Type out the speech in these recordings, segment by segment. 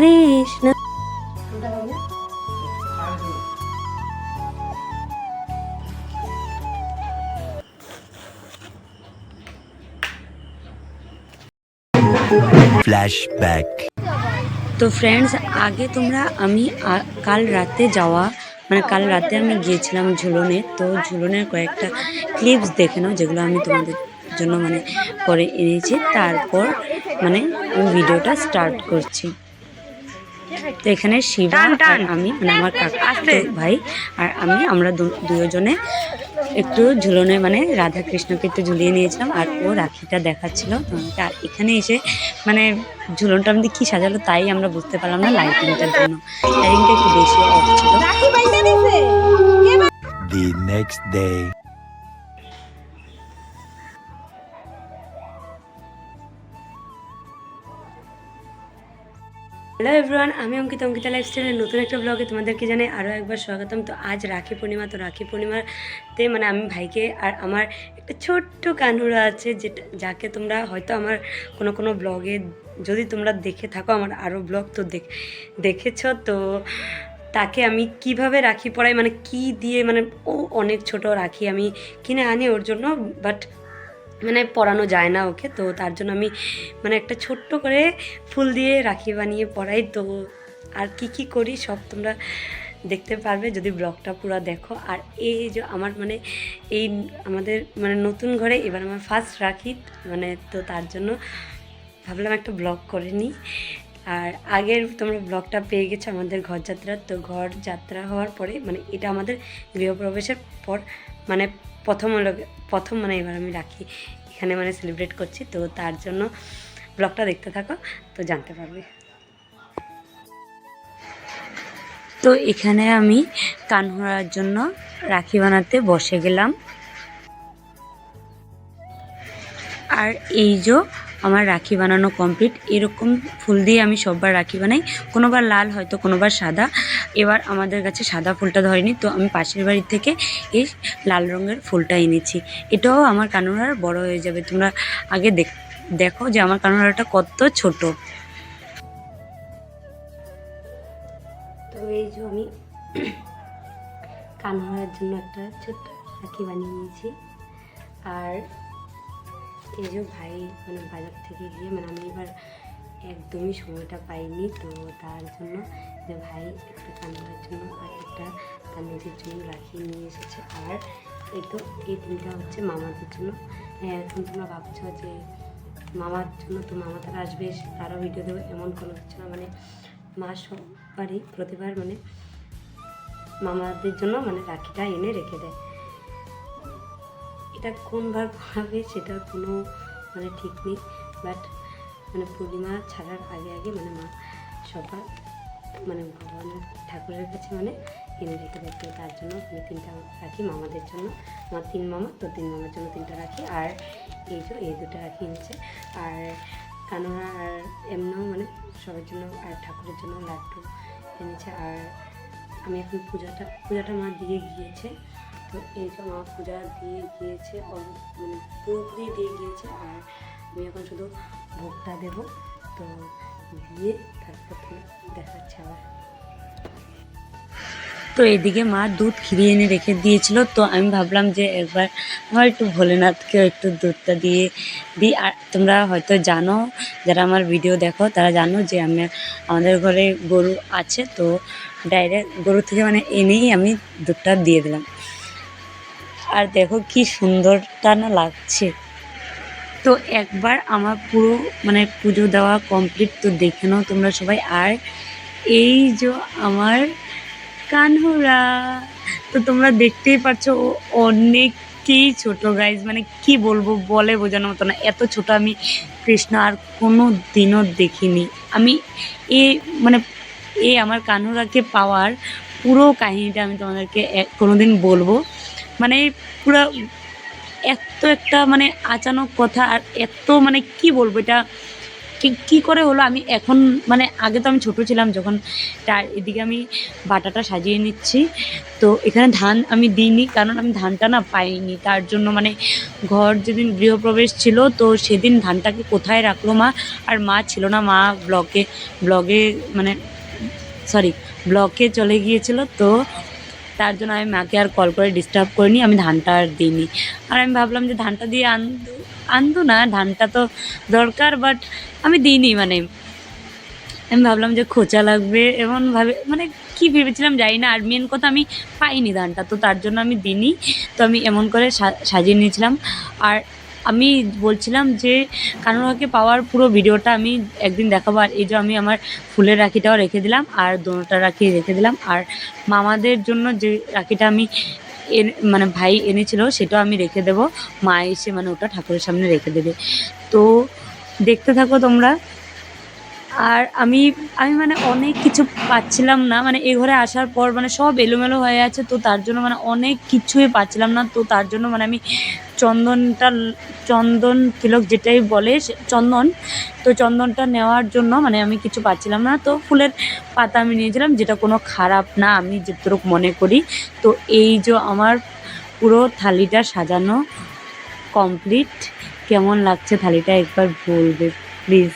Krishna. Flashback. তো friends আগে তোমরা আমি কাল রাতে যাওয়া মানে কাল রাতে আমি গিয়েছিলাম ঝুলনে। তো ঝুলনের কয়েকটা ক্লিপস দেখে নাও যেগুলো আমি তোমাদের জন্য মানে করে এনেছি। তারপর মানে আমি ভিডিওটা স্টার্ট করছি। তো এখানে শিবা আর আমি মানে আমার কাকা ভাই আর আমি আমরা দু- দুজনে একটু ঝুলনে মানে রাধা কৃষ্ণকে একটু ঝুলিয়ে নিয়েছিলাম আর ও রাখিটা দেখাচ্ছিল। আর এখানে এসে মানে ঝুলনটা আমাদের কি সাজালো তাই আমরা বুঝতে পারলাম না লাইটিংটার জন্য। লাইটিংটা একটু বেশি অফ ছিল। The next day. Hello everyone আমি অঙ্কিতা অঙ্কিতা লাইফস্টাইলের নতুন একটা ব্লগে তোমাদেরকে জানাই আরও একবার স্বাগতম। তো আজ রাখি পূর্ণিমা, তো রাখি পূর্ণিমাতে মানে আমি ভাইকে আর আমার একটা ছোট্ট কানুরা আছে যেটা, যাকে তোমরা হয়তো আমার কোনো কোনো ব্লগে যদি তোমরা দেখে থাকো, আমার আরও ব্লগ তো দেখ, দেখেছ, তো তাকে আমি কীভাবে রাখি পড়াই মানে কি দিয়ে মানে ও অনেক ছোট রাখি আমি কিনে আনি ওর জন্য বাট মানে পড়ানো যায় না ওকে। তো তার জন্য আমি মানে একটা ছোট্ট করে ফুল দিয়ে রাখি বানিয়ে পড়াই তো আর কি কি করি সব তোমরা দেখতে পারবে যদি ব্লগটা পুরো দেখো। আর এই যে আমার মানে এই আমাদের মানে নতুন ঘরে এবার আমার ফার্স্ট রাখি। মানে তো তার জন্য ভাবলাম একটা ব্লগ করে নিই আর আগের তোমরা ব্লগটা পেয়ে গেছো আমাদের ঘর যাত্রা তো ঘর যাত্রা হওয়ার পরে মানে এটা আমাদের গৃহপ্রবেশের পর মানে প্রথম প্রথম মানে এবার আমি রাখি। এখানে মানে সেলিব্রেট করছি, তো তার জন্য ব্লগটা দেখতে থাকো, তো জানতে পারবে। তো এখানে আমি কানহরার জন্য রাখি বানাতে বসে গেলাম। আর এই যে আমার রাখি বানানো কমপ্লিট এরকম ফুল দিয়ে আমি সববার রাখি বানাই। কোনোবার লাল হয়তো, কোনোবার সাদা। এবার আমাদের কাছে সাদা ফুলটা ধরেনি, তো আমি পাশের বাড়ি থেকে এই লাল রঙের ফুলটা এনেছি। এটাও আমার কানোরার বড় হয়ে যাবে। তোমরা আগে দেখ যে আমার কানোরাটা কত ছোট। তো এই যে আমি কানোরার জন্য একটা ছোট্ট রাখি বানিয়ে নিয়েছি। আর এই যে ভাই মানে বাজার থেকে গিয়ে মানে আমি এবার একদমই সময়টা পাইনি তো তার জন্য যে ভাই একটা কান্নার জন্য আর একটা তার জন্য রাখি নিয়ে এসেছে। আর এই তো এই তিনটা হচ্ছে মামাদের জন্য। এখন তোমরা ভাবছ যে মামার জন্য তো মামা তারা আসবে তারাও ভিডিও দেবে, এমন কোনো কিছু না। মানে মা সববারই প্রতিবার মানে মামাদের জন্য মানে রাখিটা এনে রেখে দেয়। এটা কোনবার পড়াবে সেটার কোনো মানে ঠিক নেই। বাট মানে পূর্ণিমা ছাড়ার আগে আগে মানে মা সবার মানে ভগবানের ঠাকুরের কাছে মানে কিনে রেখে দেয় তার জন্য মানে তিনটা রাখি মামাদের জন্য। আমার তিন মামা, তো তিন মামার জন্য তিনটা রাখি। আর এই যে, এই দুটো রাখি এনেছে। আর কানোরা আর এমনিও মানে সবার জন্য আর ঠাকুরের জন্য লাড্ডু এনেছে। আর আমি এখন পূজাটা পূজাটা মা দিয়ে গিয়েছে। এই যে মা পূজা দিয়ে গিয়েছে মানে পুরোপুরি দিয়ে গিয়েছে আর আমি এখন শুধু ভোগটা দেব। তো দিয়ে তারপর দেখাচ্ছে আবার। তো এদিকে মা দুধ খিরিয়ে এনে রেখে দিয়েছিল। তো আমি ভাবলাম যে একবার আমার একটু ভোলেনাথকে একটু দুধটা দিয়ে দিই। আর তোমরা হয়তো জানো, যারা আমার ভিডিও দেখো, তারা জানো যে আমি, আমাদের ঘরে গরু আছে। তো ডাইরেক্ট গরু থেকে মানে এনেই আমি দুধটা দিয়ে দিলাম। আর দেখো কি সুন্দরটা না লাগছে। তো একবার আমার পুরো মানে পুজো দেওয়া কমপ্লিট তো দেখে নাও তোমরা সবাই। আর এই যে আমার কানহুরা, তো তোমরা দেখতেই পাচ্ছ অনেকই ছোট গাইজ মানে কি বলব বলে বোঝানো মতো না। এত ছোট আমি কৃষ্ণ আর কোনো দিনও দেখিনি। আমি এ মানে এ আমার কানুরাকে পাওয়ার পুরো কাহিনীটা আমি তোমাদেরকে এক- কোনোদিন বলব। মানে পুরো এত একটা মানে আচানক কথা আর এত মানে কি বলব এটা? কি- করে হলো? আমি এখন মানে আগে তো আমি ছোট ছিলাম যখন তার এদিকে আমি বাটাটা সাজিয়ে নিচ্ছি। তো এখানে ধান আমি দিইনি, কারণ আমি ধানটা না পাইনি। তার জন্য মানে ঘর যেদিন গৃহপ্রবেশ ছিল, তো সেদিন ধানটাকে কোথায় রাখল মা? আর মা ছিল না, মা ব্লকে, ব্লগে মানে সরি ব্লকে চলে গিয়েছিল। তো তার জন্য আমি মাকে আর কল করে ডিস্টার্ব করিনি, আমি ধানটা আর দিইনি। আর আমি ভাবলাম যে ধানটা দিয়ে আনতো আনতো না, ধানটা তো দরকার বাট আমি দিইনি মানে আমি ভাবলাম যে খোঁচা লাগবে এমনভাবে মানে কি ভেবেছিলাম যাই না, আর মেন কথা আমি পাইনি ধানটা, তো তার জন্য আমি দিইনি। তো আমি এমন করে সাজিয়ে নিয়েছিলাম। আর আমি বলছিলাম যে কানুরাকে পাওয়ার পুরো ভিডিওটা আমি একদিন দেখাবো, আর এই যে আমি আমার ফুলের রাখিটাও রেখে দিলাম আর দোনোটা রাখি রেখে দিলাম। আর মামাদের জন্য যে রাখিটা আমি মানে ভাই এনেছিল সেটাও আমি রেখে দেব। মা এসে মানে ওটা ঠাকুরের সামনে রেখে দেবে। তো দেখতে থাকো তোমরা। আর আমি আমি মানে অনেক কিছু পাচ্ছিলাম না। মানে এ ঘরে আসার পর মানে সব এলোমেলো হয়ে আছে, তো তার জন্য মানে অনেক কিছুই পাচ্ছিলাম না। তো তার জন্য মানে আমি চন্দনটা, চন্দন তিলক যেটাই বলে চন্দন, তো চন্দনটা নেওয়ার জন্য মানে আমি কিছু পাচ্ছিলাম না। তো ফুলের পাতা আমি নিয়েছিলাম, যেটা কোনো খারাপ না, আমি যেটুকু মনে করি। তো এই যে আমার পুরো থালিটা সাজানো কমপ্লিট। কেমন লাগছে থালিটা একবার বলবে, প্লিজ।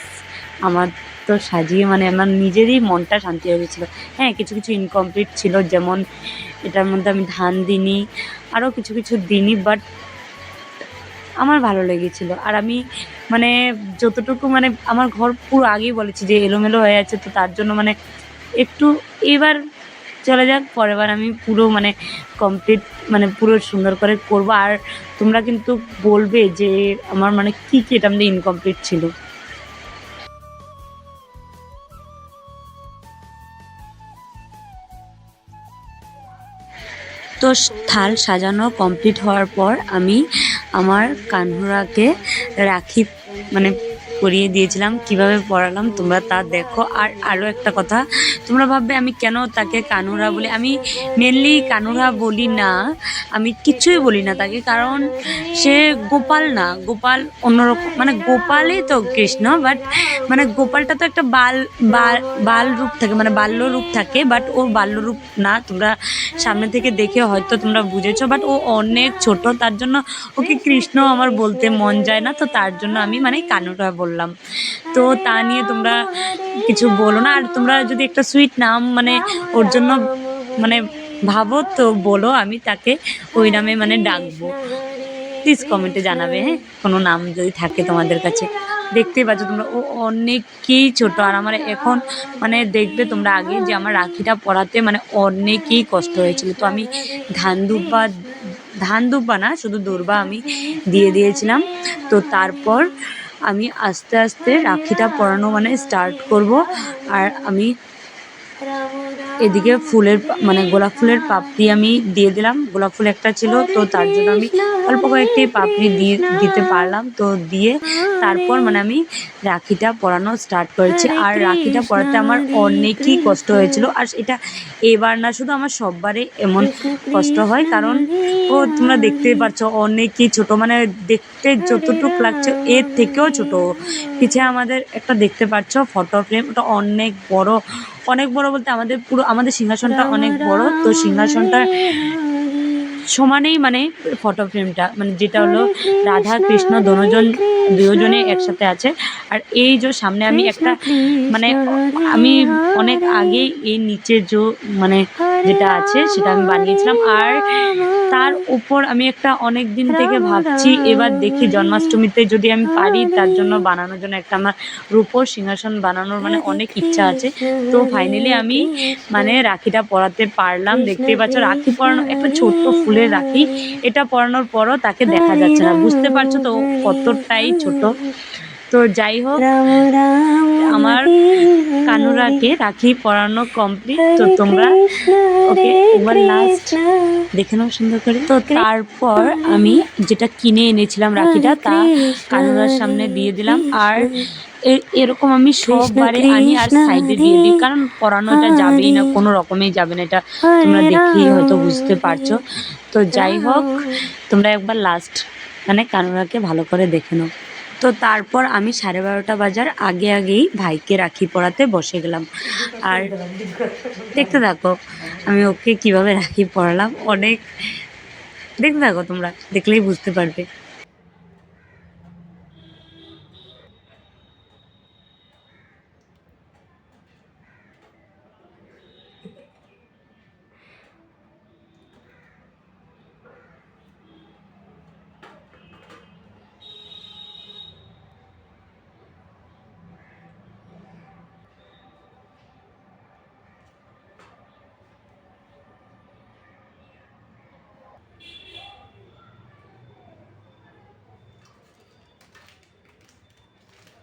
আমার তো সাজিয়ে মানে আমার নিজেরই মনটা শান্তি হয়ে গেছিল। হ্যাঁ কিছু কিছু ইনকমপ্লিট ছিল, যেমন এটার মধ্যে আমি ধান দিইনি আরও কিছু কিছু দিইনি বাট আমার ভালো লেগেছিল। আর আমি মানে যতটুকু মানে আমার ঘর পুরো আগেই বলেছি যে এলোমেলো হয়ে আছে, তো তার জন্য মানে একটু এবার চলে যাক পরের বার আমি পুরো মানে কমপ্লিট মানে পুরো সুন্দর করে করব। আর তোমরা কিন্তু বলবে যে আমার মানে কী কী এটা আমাদের ইনকমপ্লিট ছিল। তো থাল সাজানো কমপ্লিট হওয়ার পর আমি আমার কানহুরাকে রাখি মানে পরিয়ে দিয়েছিলাম, কীভাবে পড়ালাম, তোমরা তা দেখো। আর আরও একটা কথা, তোমরা ভাববে আমি কেন তাকে কানুরা বলি? আমি মেনলি কানুরা বলি না, আমি কিছুই বলি না তাকে, কারণ সে গোপাল না। গোপাল অন্যরকম মানে গোপালই তো কৃষ্ণ বাট মানে গোপালটা তো একটা বাল বাল রূপ থাকে মানে বাল্য রূপ থাকে বাট ও বাল্য রূপ না। তোমরা সামনে থেকে দেখে হয়তো তোমরা বুঝেছ বাট ও অনেক ছোট, তার জন্য ওকে কৃষ্ণ আমার বলতে মন যায় না, তো তার জন্য আমি মানে কানুটা বললাম। তো তা নিয়ে তোমরা কিছু বলো না। আর তোমরা যদি একটা সুইট নাম মানে ওর জন্য মানে ভাবো, তো বলো আমি তাকে ওই নামে মানে ডাকবো। প্লিজ কমেন্টে জানাবে হ্যাঁ? কোনো নাম যদি থাকে তোমাদের কাছে। দেখতেই পাচ্ছ তোমরা, ও অনেকই ছোট। আর আমার এখন মানে দেখবে তোমরা আগে যে আমার রাখিটা পরাতে মানে অনেকই কষ্ট হয়েছিল। তো আমি ধান দুব্বা ধান দুব্বা না, শুধু দুর্বা আমি দিয়ে দিয়েছিলাম। তো তারপর আমি আস্তে আস্তে রাখিটা পরানো মানে স্টার্ট করব। আর আমি এদিকে ফুলের মানে গোলাপ ফুলের পাপড়ি আমি দিয়ে দিলাম। গোলাপ ফুল একটা ছিল তো তার জন্য আমি অল্প কয়েকটি পাপড়ি দিয়ে দিতে পারলাম। তো দিয়ে তারপর মানে আমি রাখিটা পরানো স্টার্ট করেছি। আর রাখিটা পরাতে আমার অনেকই কষ্ট হয়েছিল। আর এটা এবার না শুধু আমার সববারে এমন কষ্ট হয়। কারণ ও তোমরা দেখতেই পাচ্ছ অনেকই ছোট। মানে দেখতে যতটুকু লাগছে এর থেকেও ছোট। পিছে আমাদের একটা দেখতে পাচ্ছ ফটো ফ্রেম ওটা অনেক বড় অনেক বড় বলতে আমাদের পুরো, আমাদের সিংহাসনটা অনেক বড়। তো সিংহাসনটা সমানেই মানে ফটো ফ্রেমটা মানে যেটা হলো রাধা, কৃষ্ণ দুজন দুজনে একসাথে আছে। আর এই যে সামনে আমি একটা মানে আমি অনেক আগে এই নিচে যে মানে যেটা আছে সেটা আমি বানিয়েছিলাম। আর তার উপর আমি একটা অনেক দিন থেকে ভাবছি, এবার দেখি জন্মাষ্টমীতে যদি আমি পারি, তার জন্য বানানোর জন্য একটা আমার রূপোর সিংহাসন বানানোর মানে অনেক ইচ্ছা আছে। তো ফাইনালি আমি মানে রাখিটা পরাতে পারলাম। দেখতেই পাচ্ছ, রাখি পরানো, একটা ছোট্ট ফুলের রাখি। এটা পরানোর পরও তাকে দেখা যাচ্ছে না। বুঝতে পারছ তো কতটাই ছোট। তো যাই হোক আমার কানুরাকে রাখি পড়ানো কমপ্লিট তো তোমরা ওকে এবার লাস্ট দেখে নাও সুন্দর করে। তো তারপর আমি যেটা কিনে এনেছিলাম রাখিটা তা কানুরার সামনে দিয়ে দিলাম। আর এরকম আমি সববারে আনি আর সাইডে দিয়ে দিই কারণ পরানোটা যাবেই না কোনো রকমেই যাবে না এটা তোমরা দেখেই হয়তো বুঝতে পারছ। তো যাই হোক তোমরা একবার লাস্ট মানে কানুরাকে ভালো করে দেখে নাও। তো তারপর আমি সাড়ে বারোটা বাজার আগে আগেই ভাইকে রাখি পড়াতে বসে গেলাম। আর দেখতে থাকো, আমি ওকে কীভাবে রাখি পড়ালাম অনেক দেখতে থাকো তোমরা, দেখলেই বুঝতে পারবে।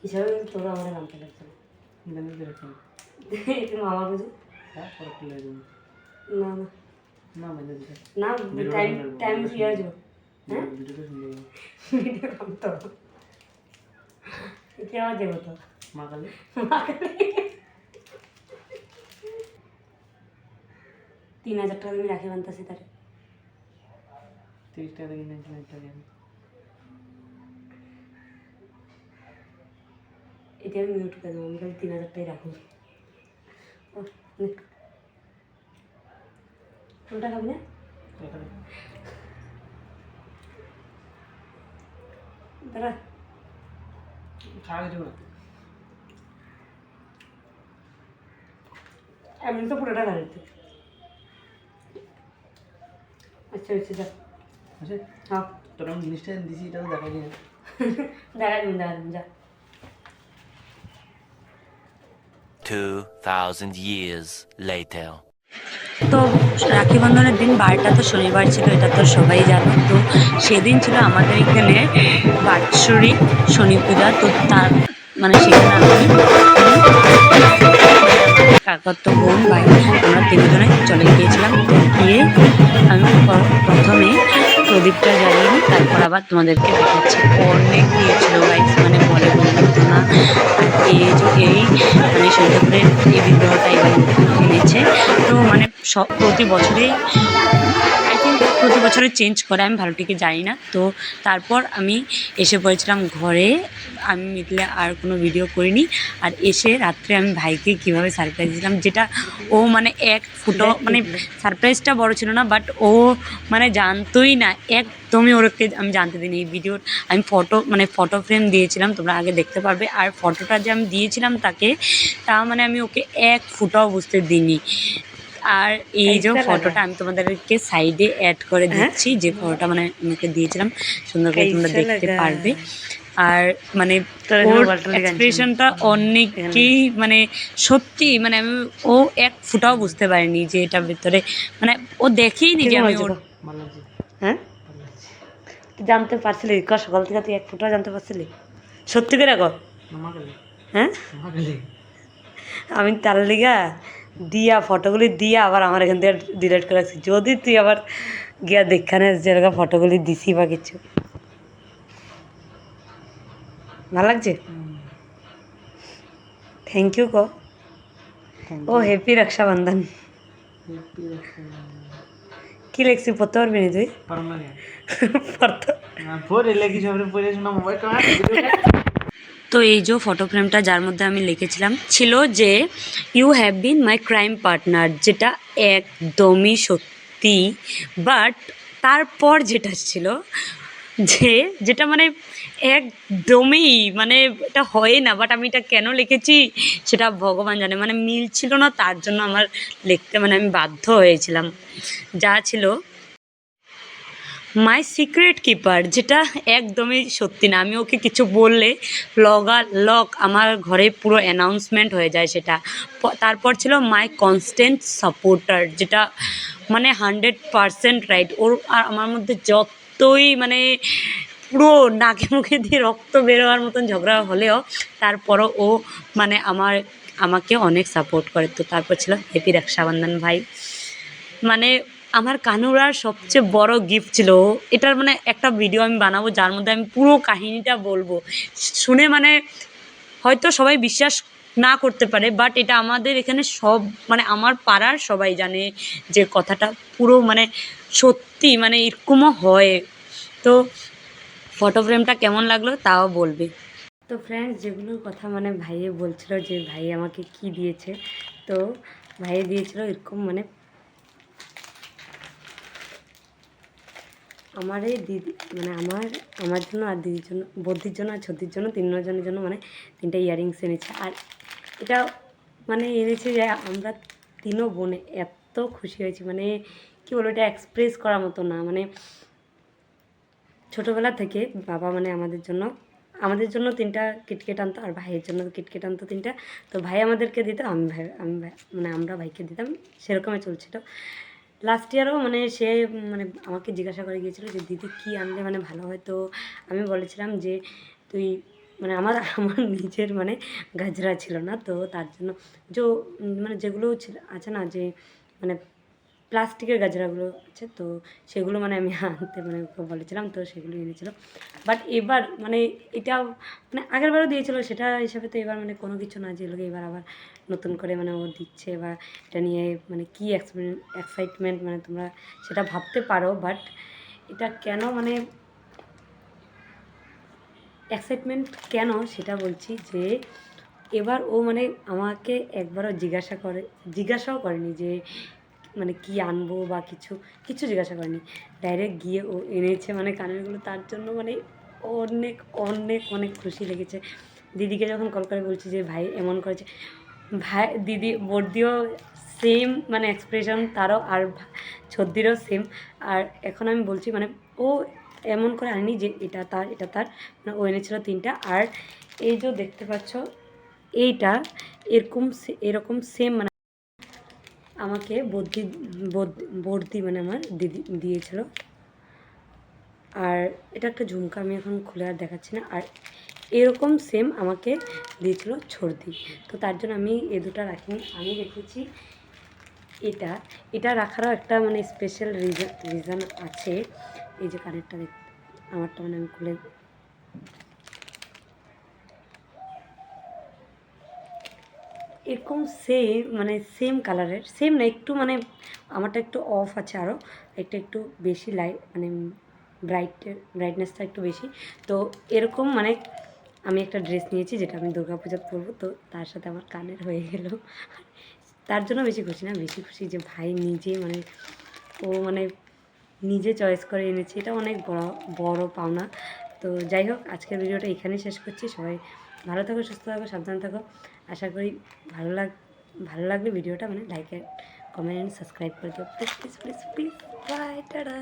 হিসাবে তোরা আমার নামতে লাগছে রাখুন মামা বুঝি না না না বেঁধে না টাইম টাইম ফ্রি আসব হ্যাঁ ভিডিও করতে হবে কি আমার দেবো তো মা তিন হাজার টাকা আমি রাখি বানতেছি তার তিরিশ টাকা থেকে নাইনটি নাইন টাকা আমি এটা আমি মিউট করে দেবো আমি খালি তিন হাজার টাকাই রাখব। ও, কোনটা খাবি না? দাঁড়া। খাওয়া এমনি তো পুরোটা গাড়ি আচ্ছা আচ্ছা যা। আচ্ছা হ্যাঁ। তোর আমি জিনিসটা দিছি এটা তো দেখাই না দেখা দিন দেখা দিন যা। 2000 years later. তো রাখি বন্ধনের দিন বারটা তো শনিবার ছিল, এটা তো সবাই জানো। তো সেদিন ছিল আমাদের এখানে বাৎসরিক শনি পূজা। তো তার মানে সেখানে আমি কাকাত্ত বোন ভাই আমরা তিনজনে চলে গিয়েছিলাম। তো গিয়ে আমি প্রথমে প্রদীপটা জ্বালিয়ে নিই, তারপর আবার তোমাদেরকে দেখাচ্ছি। অনেক দিয়েছিল গাইস মানে বলে বলতো না এই এই মানে সৈন্যপুরের এই বিগ্রহটা এবার কিনেছে তো মানে সব প্রতি বছরেই প্রতি বছরে চেঞ্জ করে আমি ভালো ঠিকই জানি না। তো তারপর আমি এসে পড়েছিলাম ঘরে আমি মিটলে আর কোনো ভিডিও করিনি। আর এসে রাত্রে আমি ভাইকে কীভাবে সারপ্রাইজ দিলাম যেটা ও মানে এক ফুটো মানে সারপ্রাইজটা বড় ছিল না বাট ও মানে জানতোই না একদমই ওরকে আমি জানতে দিইনি। এই ভিডিওর আমি ফটো মানে ফটো ফ্রেম দিয়েছিলাম তোমরা আগে দেখতে পারবে। আর ফটোটা যে আমি দিয়েছিলাম তাকে তা মানে আমি ওকে এক ফুটাও বুঝতে দিইনি। আর এই যে ফটোটা আমি তোমাদেরকে সাইডে অ্যাড করে দিচ্ছি যে ফটোটা মানে আমাকে দিয়েছিলাম সুন্দর করে তোমরা দেখতে পারবে। আর মানে ওর এক্সপ্রেশনটা অনেককেই মানে সত্যি মানে আমি ও এক ফুটাও বুঝতে পারিনি যে এটা ভিতরে মানে ও দেখেই নি যে আমি ওর হ্যাঁ? জানতে পারছিলি? ক সকাল থেকে তুই এক ফুটাও জানতে পারছিলি? সত্যি করে কালে হ্যাঁ? আমি তার লিগা দিয়া ফটোগুলি দিয়া আবার আমার এখান থেকে ডিলিট করে রাখছি। যদি তুই আবার গিয়া দেখানে যেরকম ফটোগুলি দিছি বা কিছু। ভালো লাগছে? থ্যাংক ইউ কো ও হ্যাপি রক্ষাবন্ধন। কি লিখছি পড়তে পারবি না তুই? পড়তে পরে লেখি সবরে শোনা মোবাইল তো এই যে ফটো ফ্রেমটা যার মধ্যে আমি লিখেছিলাম, ছিল যে you have been my crime partner যেটা একদমই সত্যি। বাট তারপর যেটা ছিল, যে, যেটা মানে একদমই মানে এটা হয় না বাট আমি এটা কেন লিখেছি সেটা ভগবান জানে। মানে মিল ছিল না, তার জন্য আমার লিখতে মানে আমি বাধ্য হয়েছিলাম। যা ছিল মাই সিক্রেট কিপার যেটা একদমই সত্যি না। আমি ওকে কিছু বললে লগা, লক আমার ঘরে পুরো অ্যানাউন্সমেন্ট হয়ে যায় সেটা। তারপর ছিল মাই কনস্ট্যান্ট সাপোর্টার যেটা মানে হান্ড্রেড পারসেন্ট রাইট ওর আর আমার মধ্যে যতই মানে পুরো নাকে মুখে দিয়ে রক্ত বেরোয়ার মতন ঝগড়া হলেও তারপরও ও মানে আমার, আমাকে অনেক সাপোর্ট করে। তো তারপর ছিল হ্যাপি রক্ষাবন্ধন ভাই। মানে আমার কানুরার সবচেয়ে বড় গিফট ছিল, এটার মানে একটা ভিডিও আমি বানাবো, যার মধ্যে আমি পুরো কাহিনীটা বলব। শুনে মানে হয়তো সবাই বিশ্বাস না করতে পারে বাট এটা আমাদের এখানে সব মানে আমার পাড়ার সবাই জানে যে কথাটা পুরো মানে সত্যি মানে এরকমও হয়। তো ফটো ফ্রেমটা কেমন লাগল তাও বলবে। তো ফ্রেন্ডস যেগুলোর কথা মানে ভাইয়ে বলছিল যে ভাই আমাকে কি দিয়েছে, তো ভাইয়ে দিয়েছিল এরকম মানে আমার এই দিদি মানে আমার আমার জন্য আর দিদির জন্য, বৌদির জন্য আর ছদির জন্য তিনজনের জন্য মানে তিনটা ইয়াররিংস এনেছে। আর এটা মানে এনেছে যে আমরা তিনও বোনে এত খুশি হয়েছি মানে কী বলব, এটা এক্সপ্রেস করার মতো না। মানে ছোটোবেলা থেকে বাবা মানে আমাদের জন্য আমাদের জন্য তিনটা কিটকেট আনতো আর ভাইয়ের জন্য কিটকেট আনতো তিনটা। তো ভাই আমাদেরকে দিত, আমি ভাই আমি ভাই মানে আমরা ভাইকে দিতাম, সেরকমই চলছিল। লাস্ট ইয়ারও মানে সে মানে আমাকে জিজ্ঞাসা করে গিয়েছিল যে, দিদি, কী আনলে মানে ভালো হয়? তো আমি বলেছিলাম যে, তুই মানে আমার আমার নিজের মানে গাজরা ছিল না। তো তার জন্য, যে মানে যেগুলো আছে না যে মানে প্লাস্টিকের গাজরাগুলো আছে, তো সেগুলো মানে আমি আনতে মানে বলেছিলাম, তো সেগুলো এনেছিল। বাট এবার মানে এটা মানে আগেরবারও দিয়েছিল, সেটা হিসাবে তো এবার মানে কোনো কিছু না যেগুলোকে এবার আবার নতুন করে মানে ও দিচ্ছে বা এটা নিয়ে মানে কী এক্সাইটমেন্ট মানে তোমরা সেটা ভাবতে পারো বাট এটা কেন মানে এক্সাইটমেন্ট কেন সেটা বলছি যে এবার ও মানে আমাকে একবারও জিজ্ঞাসা করে, জিজ্ঞাসাও করেনি যে মানে কি আনব বা কিছু কিছু জিজ্ঞাসা করেনি। ডাইরেক্ট গিয়ে ও এনেছে মানে কানেরগুলো, তার জন্য মানে অনেক অনেক অনেক খুশি লেগেছে। দিদিকে যখন কল করে বলছি যে, ভাই, এমন করেছে। ভাই, দিদি, বর্দিও সেম মানে এক্সপ্রেশন তারও আর ছদ্দিরও সেম আর এখন আমি বলছি মানে ও এমন করে আনেনি যে, এটা তার এটা তার। মানে ও এনেছিল তিনটা। আর এই যে দেখতে পাচ্ছ, এইটা এরকম এরকম সেম মানে আমাকে বদ- বর্দি মানে আমার দিদি, দিয়েছিল। আর এটা একটা ঝুমকা, আমি এখন খুলে আর দেখাচ্ছি না। আর এরকম সেম আমাকে দিয়েছিল ছর্দি। তো তার জন্য আমি এ দুটো রাখিনি। আমি রেখেছি এটা। এটা রাখারও একটা মানে স্পেশাল রিজন রিজন আছে। এই যে কানেরটা দেখ আমারটা মানে আমি খুলে এরকম সেম মানে সেম কালারের সেম না, একটু মানে আমারটা একটু অফ আছে আরও একটা একটু বেশি লাইট মানে ব্রাইটের ব্রাইটনেসটা একটু বেশি। তো এরকম মানে আমি একটা ড্রেস নিয়েছি, যেটা আমি দুর্গা পূজাতে পরবো, তো তার সাথে আমার কানের হয়ে গেল। তার জন্য বেশি খুশি না, বেশি খুশি যে ভাই নিজে মানে ও মানে নিজে চয়েস করে এনেছে, এটা অনেক বড় বড় পাওনা। তো যাই হোক, আজকের ভিডিওটা এখানেই শেষ করছি, সবাই ভালো থাকো, সুস্থ থাকো, সাবধান থাকো। আশা করি ভালো লাগ, ভালো লাগলে ভিডিওটা মানে লাইক কমেন্ট সাবস্ক্রাইব করে দিও। Please please please bye tata.